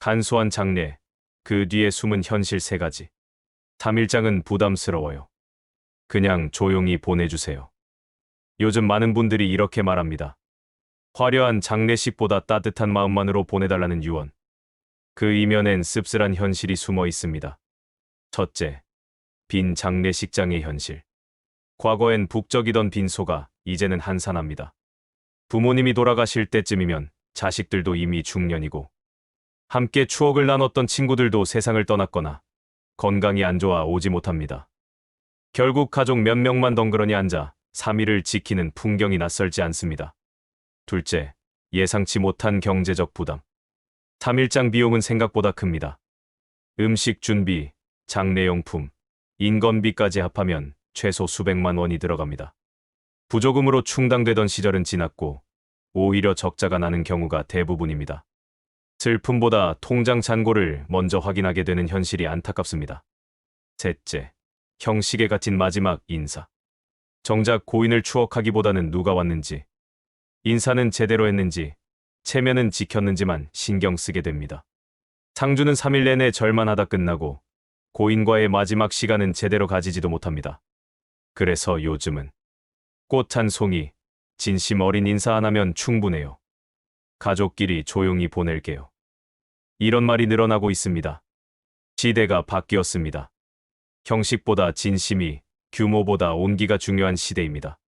간소한 장례, 그 뒤에 숨은 현실 세 가지. 3일장은 부담스러워요. 그냥 조용히 보내주세요. 요즘 많은 분들이 이렇게 말합니다. 화려한 장례식보다 따뜻한 마음만으로 보내달라는 유언. 그 이면엔 씁쓸한 현실이 숨어 있습니다. 첫째, 빈 장례식장의 현실. 과거엔 북적이던 빈소가 이제는 한산합니다. 부모님이 돌아가실 때쯤이면 자식들도 이미 중년이고 함께 추억을 나눴던 친구들도 세상을 떠났거나 건강이 안 좋아 오지 못합니다. 결국 가족 몇 명만 덩그러니 앉아 3일을 지키는 풍경이 낯설지 않습니다. 둘째, 예상치 못한 경제적 부담. 3일장 비용은 생각보다 큽니다. 음식 준비, 장례용품, 인건비까지 합하면 최소 수백만 원이 들어갑니다. 부조금으로 충당되던 시절은 지났고 오히려 적자가 나는 경우가 대부분입니다. 슬픔보다 통장 잔고를 먼저 확인하게 되는 현실이 안타깝습니다. 셋째, 형식에 갇힌 마지막 인사. 정작 고인을 추억하기보다는 누가 왔는지, 인사는 제대로 했는지, 체면은 지켰는지만 신경 쓰게 됩니다. 상주는 3일 내내 절만 하다 끝나고 고인과의 마지막 시간은 제대로 가지지도 못합니다. 그래서 요즘은 꽃 한 송이, 진심 어린 인사 안 하면 충분해요. 가족끼리 조용히 보낼게요. 이런 말이 늘어나고 있습니다. 시대가 바뀌었습니다. 형식보다 진심이, 규모보다 온기가 중요한 시대입니다.